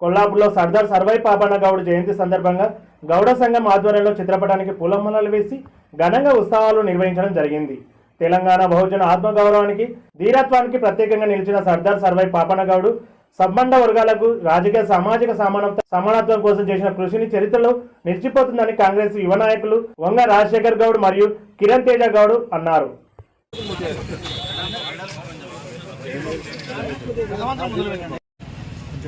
కొల్లాపూర్లో సర్దార్ సర్వై పాపన్న గౌడ్ జయంతి సందర్భంగా గౌడ సంఘం ఆధ్వర్యంలో చిత్రపటానికి పూలమాలలు వేసి ఘనంగా ఉత్సవాలు నిర్వహించడం జరిగింది. తెలంగాణ బహుజన ఆత్మగౌరవానికి ధీరత్వానికి ప్రత్యేకంగా నిలిచిన సర్దార్ సర్వై పాపన్న గౌడు సంబంధ వర్గాలకు రాజకీయ సామాజిక సమానత్వ సమానత్వం కోసం చేసిన కృషిని చరిత్రలో నిలిచిపోతుందని కాంగ్రెస్ యువ నాయకులు వంగ రాజశేఖర్ గౌడ్ మరియు కిరణ్ తేజ గౌడ్ అన్నారు. ఈ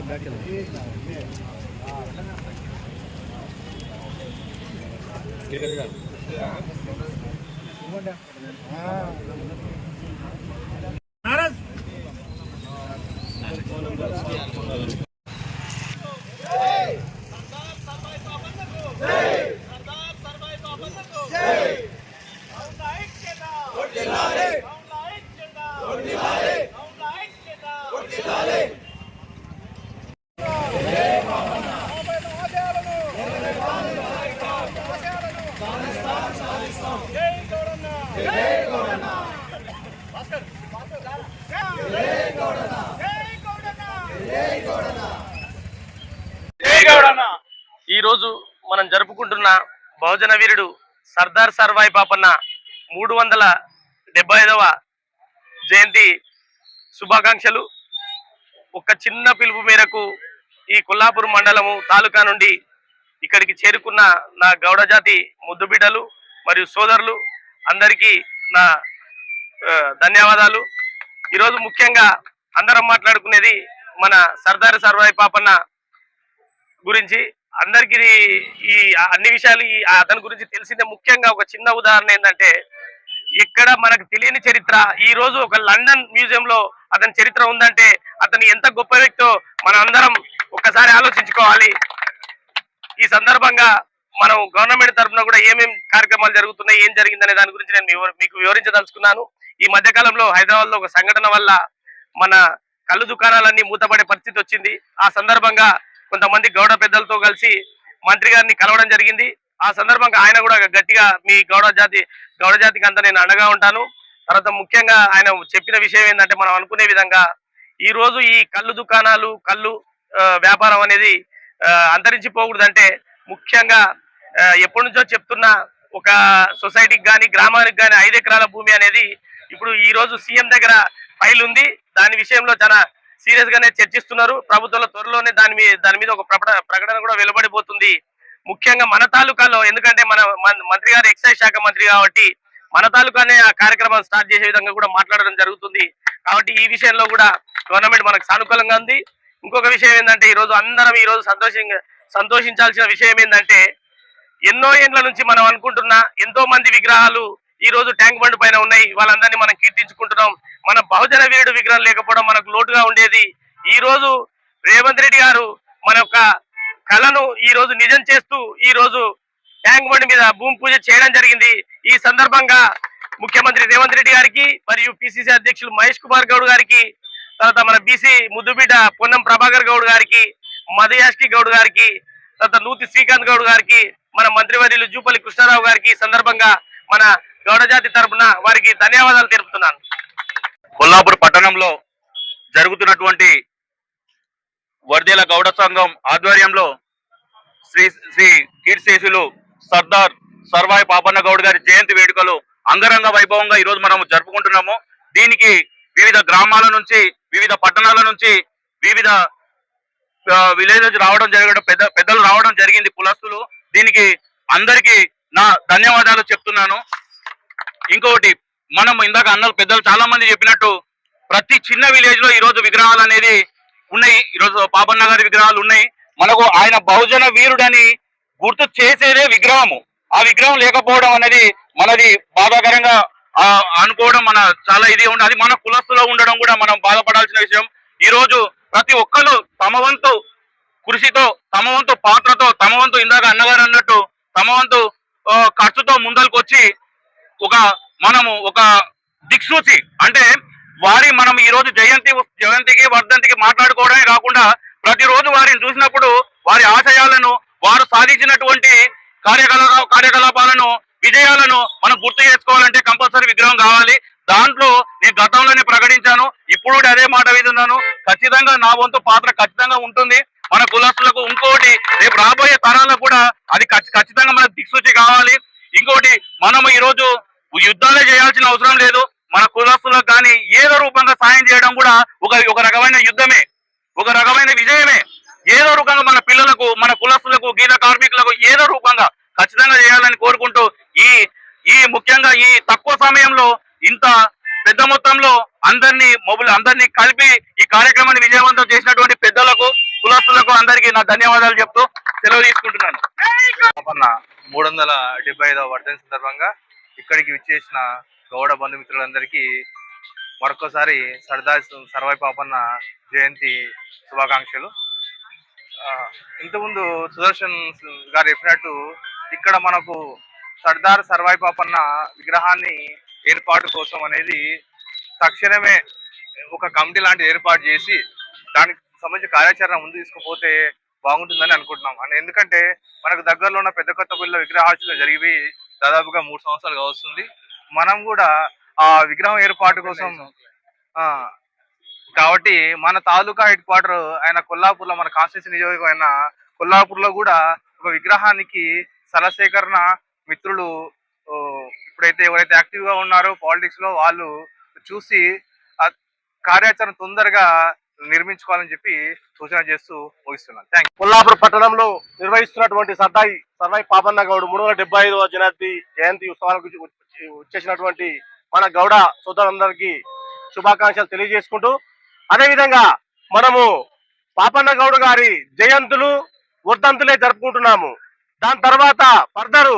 రోజు మనం జరుపుకుంటున్న బహుజన వీరుడు సర్దార్ సర్వాయి పాపన్న మూడు వందల డెబ్బై ఐదవ జయంతి శుభాకాంక్షలు. ఒక చిన్న పిలుపు మేరకు ఈ కొల్లాపూర్ మండలము తాలూకా నుండి ఇక్కడికి చేరుకున్న నా గౌడ జాతి మరియు సోదరులు అందరికీ నా ధన్యవాదాలు. ఈరోజు ముఖ్యంగా అందరం మాట్లాడుకునేది మన సర్దార్ సర్వాయి పాపన్న గురించి. అందరికి ఈ అన్ని విషయాలు ఈ అతని గురించి తెలిసిందే. ముఖ్యంగా ఒక చిన్న ఉదాహరణ ఏంటంటే ఇక్కడ మనకు తెలియని చరిత్ర ఈ రోజు ఒక లండన్ మ్యూజియం లో అతని చరిత్ర ఉందంటే అతను ఎంత గొప్ప వ్యక్తో మనం అందరం ఒక్కసారి ఆలోచించుకోవాలి. ఈ సందర్భంగా మనం గవర్నమెంట్ తరఫున కూడా ఏమేం కార్యక్రమాలు జరుగుతున్నాయి ఏం జరిగిందనే దాని గురించి నేను మీకు వివరించదలుచుకున్నాను. ఈ మధ్య కాలంలో హైదరాబాద్లో ఒక సంఘటన వల్ల మన కళ్ళు దుకాణాలన్నీ మూతపడే పరిస్థితి వచ్చింది. ఆ సందర్భంగా కొంతమంది గౌడ పెద్దలతో కలిసి మంత్రి గారిని కలవడం జరిగింది. ఆ సందర్భంగా ఆయన కూడా గట్టిగా మీ గౌడ జాతి గౌడ జాతికి అంతా నేను అండగా ఉంటాను. తర్వాత ముఖ్యంగా ఆయన చెప్పిన విషయం ఏంటంటే మనం అనుకునే విధంగా ఈ రోజు ఈ కళ్ళు దుకాణాలు కళ్ళు వ్యాపారం అనేది అంతరించిపోకూడదంటే ముఖ్యంగా ఎప్పటి నుంచో చెప్తున్న ఒక సొసైటీకి కానీ గ్రామానికి కానీ ఐదు ఎకరాల భూమి అనేది ఇప్పుడు ఈ రోజు సీఎం దగ్గర ఫైల్ ఉంది. దాని విషయంలో చాలా సీరియస్ గానే చర్చిస్తున్నారు. ప్రభుత్వంలో త్వరలోనే దాని మీద దాని మీద ఒక ప్రకటన ప్రకటన కూడా వెలువడిపోతుంది. ముఖ్యంగా మన తాలూకాలో ఎందుకంటే మన మంత్రి గారు ఎక్సైజ్ శాఖ మంత్రి కాబట్టి మన తాలూకానే ఆ కార్యక్రమం స్టార్ట్ చేసే విధంగా కూడా మాట్లాడడం జరుగుతుంది. కాబట్టి ఈ విషయంలో కూడా గవర్నమెంట్ మనకు సానుకూలంగా ఉంది. ఇంకొక విషయం ఏంటంటే ఈ రోజు అందరం ఈ రోజు సంతోషంగా సంతోషించాల్సిన విషయం ఏంటంటే ఎన్నో ఏండ్ల నుంచి మనం అనుకుంటున్న ఎంతో మంది విగ్రహాలు ఈ రోజు ట్యాంక్ బండ్ పైన ఉన్నాయి. వాళ్ళందరినీ మనం కీర్తించుకుంటున్నాం. మన బహుజన వీరుడు విగ్రహం లేకపోవడం మనకు లోటుగా ఉండేది. ఈ రోజు రేవంత్ రెడ్డి గారు మన యొక్క కళను ఈ రోజు నిజం చేస్తూ ఈ రోజు ట్యాంక్ బండ్ మీద భూమి పూజ చేయడం జరిగింది. ఈ సందర్భంగా ముఖ్యమంత్రి రేవంత్ రెడ్డి గారికి మరియు పిసిసి అధ్యక్షులు మహేష్ కుమార్ గౌడ్ గారికి తర్వాత మన బీసీ ముద్దుబిడ్డ పొన్నం ప్రభాకర్ గౌడ్ గారికి మదయాష్కి గౌడ్ గారికి తర్వాత నూతి శ్రీకాంత్ గౌడ్ గారికి మన మంత్రివర్యులు జూపల్లి కృష్ణారావు గారికి సందర్భంగా మన గౌడజాతి తరఫున తరపున వారికి ధన్యవాదాలు తెలుపుతున్నాను. కొల్లాపూర్ పట్టణంలో జరుగుతున్నటువంటి వర్దేల గౌడ సంఘం ఆధ్వర్యంలో శ్రీ శ్రీ కీర్తిశేషులు సర్దార్ సర్వాయి పాపన్న గౌడ్ గారి జయంతి వేడుకలు అంగరంగ వైభవంగా ఈ రోజు మనం జరుపుకుంటున్నాము. దీనికి వివిధ గ్రామాల నుంచి వివిధ పట్టణాల నుంచి వివిధ విలేజెస్ రావడం జరగడం పెద్ద పెద్దలు రావడం జరిగింది కులస్తులు. దీనికి అందరికీ నా ధన్యవాదాలు చెప్తున్నాను. ఇంకొకటి మనం ఇందాక అన్నలు పెద్దలు చాలా మంది చెప్పినట్టు ప్రతి చిన్న విలేజ్లో ఈ రోజు విగ్రహాలు అనేది ఉన్నాయి. ఈ రోజు పాపన్న గారి విగ్రహాలు ఉన్నాయి. మనకు ఆయన బహుజన వీరుడని గుర్తు చేసేదే విగ్రహము. ఆ విగ్రహం లేకపోవడం అనేది మనది బాధాకరంగా అనుకోవడం మన చాలా ఇది ఉండదు అది మన కులస్తులో ఉండడం కూడా మనం బాధపడాల్సిన విషయం. ఈ రోజు ప్రతి ఒక్కరు తమ వంతు కృషితో తమ వంతు పాత్రతో తమ వంతు ఇందాక అన్నగారు అన్నట్టు తమ వంతు ఖర్చుతో ముందరకు వచ్చి ఒక మనము ఒక దిక్సూచి. అంటే వారి మనం ఈ రోజు జయంతి జయంతికి వర్ధంతికి మాట్లాడుకోవడమే కాకుండా ప్రతిరోజు వారిని చూసినప్పుడు వారి ఆశయాలను వారు సాధించినటువంటి కార్యకలా కార్యకలాపాలను విజయాలను మనం గుర్తు చేసుకోవాలంటే కంపల్సరీ విగ్రహం కావాలి. దాంట్లో నేను గతంలోనే ప్రకటించాను. ఇప్పుడు కూడా అదే మాట విధున్నాను ఖచ్చితంగా నా వంతు పాత్ర ఖచ్చితంగా ఉంటుంది. మన కులస్తులకు ఇంకోటి రేపు రాబోయే తరాలకు కూడా అది ఖచ్చితంగా మనకు దిక్సూచి కావాలి. ఇంకోటి మనం ఈరోజు యుద్ధాలే చేయాల్సిన అవసరం లేదు. మన కులస్తులకు కానీ ఏదో రూపంగా సాయం చేయడం కూడా ఒక ఒక రకమైన యుద్ధమే. ఒక రకమైన విజయమే. ఏదో రూపంగా మన పిల్లలకు మన కులస్తులకు గీత కార్మికులకు ఏదో రూపంగా ఖచ్చితంగా చేయాలని కోరుకుంటూ ఈ ఈ ముఖ్యంగా ఈ తక్కువ సమయంలో ఇంత పెద్ద మొత్తంలో అందరినీ మొబైల్ అందరినీ కలిపి ఈ కార్యక్రమాన్ని విజయవంతం చేసినటువంటి పెద్దలకు కులస్తులకు అందరికీ నా ధన్యవాదాలు చెప్తూ సెలవు తీసుకుంటున్నాను. మూడు వందల డెబ్బై ఐదవ వర్ధన్ సందర్భంగా ఇక్కడికి విచ్చేసిన గౌడ బంధుమిత్రులందరికీ మరొకసారి సర్దార్ సర్వై పాపన్న జయంతి శుభాకాంక్షలు. ఆ, ఇంతకుముందు సుదర్శన్ గారు చెప్పినట్టు ఇక్కడ మనకు సర్దార్ సర్వాయి పాపన్న విగ్రహాన్ని ఏర్పాటు కోసం అనేది తక్షణమే ఒక కమిటీ లాంటి ఏర్పాటు చేసి దానికి సంబంధించిన కార్యాచరణ ముందు తీసుకుపోతే బాగుంటుందని అనుకుంటున్నాం. అని ఎందుకంటే మనకు దగ్గరలో ఉన్న పెద్ద కొత్తపల్లిలో విగ్రహార్చన జరిగి దాదాపుగా మూడు సంవత్సరాలుగా వస్తుంది మనం కూడా ఆ విగ్రహం ఏర్పాటు కోసం ఆ కాబట్టి మన తాలూకా హెడ్ క్వార్టర్ ఆయన కొల్లాపూర్లో మన కాన్స్టిట్యూషన్ నియోజకవర్గం అయిన కొల్లాపూర్లో కూడా ఒక విగ్రహానికి సలసేకరణ మిత్రులు ఇప్పుడైతే ఎవరైతే యాక్టివ్గా ఉన్నారో పాలిటిక్స్లో వాళ్ళు చూసి ఆ కార్యాచరణ తొందరగా నిర్మించుకోవాలని చెప్పి సూచన చేస్తూ ముగిస్తున్నాను. థ్యాంక్ కొల్లాపూర్ పట్టణంలో నిర్వహిస్తున్నటువంటి సర్దాయి సర్వాయి పాపన్న గౌడ్ మూడు వందల డెబ్బై ఐదవ జయంతి జయంతి ఉత్సవాలకు వచ్చేసినటువంటి మన గౌడ సోదరులందరికీ శుభాకాంక్షలు తెలియజేసుకుంటూ అదేవిధంగా మనము పాపన్న గౌడ్ గారి జయంతులు వర్ధంతులే జరుపుకుంటున్నాము. దాని తర్వాత ఫర్దర్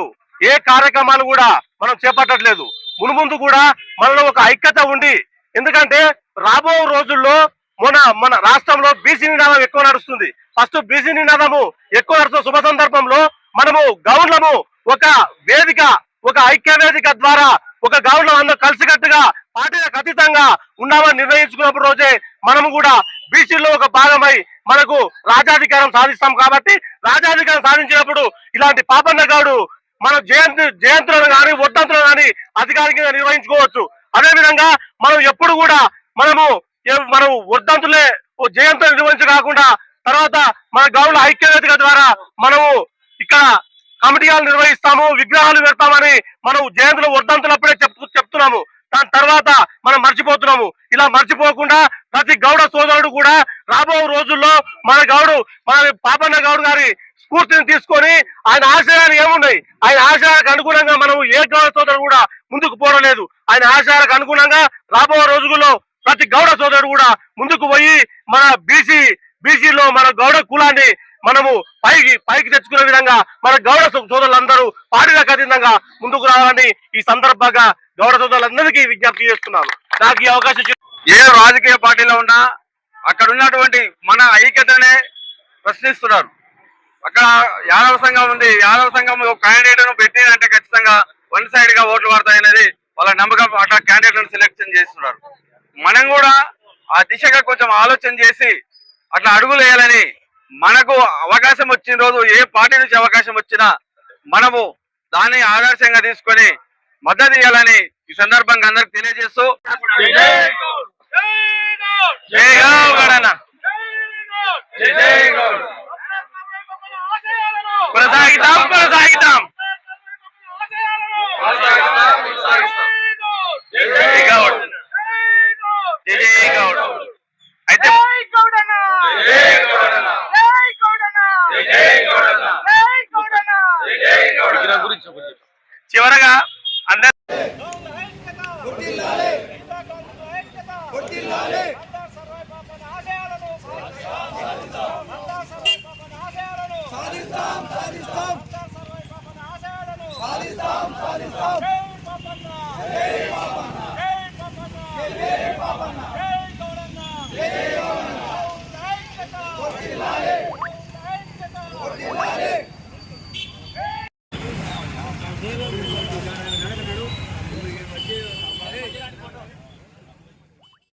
ఏ కార్యక్రమాలు కూడా మనం చేపట్టట్లేదు. మునుముందు కూడా మనలో ఒక ఐక్యత ఉండి ఎందుకంటే రాబో రోజుల్లో మన మన రాష్ట్రంలో బీసీ నినాదం ఎక్కువ నడుస్తుంది. ఫస్ట్ బీసీ నినాదము ఎక్కువ నడుస్తున్న శుభ సందర్భంలో మనము గౌన్లము ఒక వేదిక ఒక ఐక్య వేదిక ద్వారా ఒక గౌన్లం అందరూ కలిసికట్టుగా పార్టీలకు అతీతంగా ఉన్నామని నిర్ణయించుకున్నప్పుడు రోజే మనము కూడా బీసీలో ఒక భాగమై మనకు రాజాధికారం సాధిస్తాం కాబట్టి రాజాధికారం సాధించినప్పుడు ఇలాంటి పాపన్న గౌడు మన జయంతి జయంతులను కానీ వర్ధంతులను కానీ అధికారికంగా నిర్వహించుకోవచ్చు. అదే విధంగా మనం ఎప్పుడు కూడా మనము మనం వర్ధంతులే ఓ జయంతులు నిర్వహించి కాకుండా తర్వాత మన గౌరవ ఐక్యవేదిక ద్వారా మనము ఇక్కడ కమిటీలు నిర్వహిస్తాము విగ్రహాలు పెడతామని మనం జయంతులు వర్ధంతులప్పుడే చెప్తూ చెప్తున్నాము. దాని తర్వాత మనం మర్చిపోతున్నాము. ఇలా మర్చిపోకుండా ప్రతి గౌడ సోదరుడు కూడా రాబో రోజుల్లో మన గౌడు మన పాపన్న గౌడ్ గారి స్ఫూర్తిని తీసుకొని ఆయన ఆశయాలు ఏమున్నాయి ఆయన ఆశయాలకు అనుగుణంగా మనం ఏ గౌడ సోదరుడు కూడా ముందుకు పోవలేదు ఆయన ఆశయాలకు అనుగుణంగా రాబో రోజుల్లో ప్రతి గౌడ సోదరుడు కూడా ముందుకు పోయి మన బీసీ బీసీలో మన గౌడ కులాన్ని మనము పైకి పైకి తెచ్చుకునే విధంగా మన గౌడ సోదరులందరూ పార్టీలకు అతీతంగా ముందుకు రావాలని ఈ సందర్భంగా గౌడ సోదరులందరికీ విజ్ఞప్తి చేస్తున్నాను. నాకు ఈ అవకాశం ఏ రాజకీయ పార్టీలో ఉన్నా అక్కడ ఉన్నటువంటి మన ఐక్యతనే ప్రశ్నిస్తున్నారు. అక్కడ యాదవ సంఘం ఉంది. యాదవ సంఘం ఒక క్యాండిడేట్ పెట్టిందంటే ఖచ్చితంగా వన్ సైడ్గా ఓట్లు పడతాయనేది వాళ్ళ నమ్మకం. అట్లా క్యాండిడేట్ సెలెక్షన్ చేస్తున్నారు. మనం కూడా ఆ దిశగా కొంచెం ఆలోచన చేసి అట్లా అడుగులు వేయాలని మనకు అవకాశం వచ్చిన రోజు ఏ పార్టీ నుంచి అవకాశం వచ్చినా మనము దాన్ని ఆదర్శంగా తీసుకొని మద్దతు ఇవ్వాలని ఈ సందర్భంగా అందరికి తెలియజేస్తూ జై చివరగా అందరు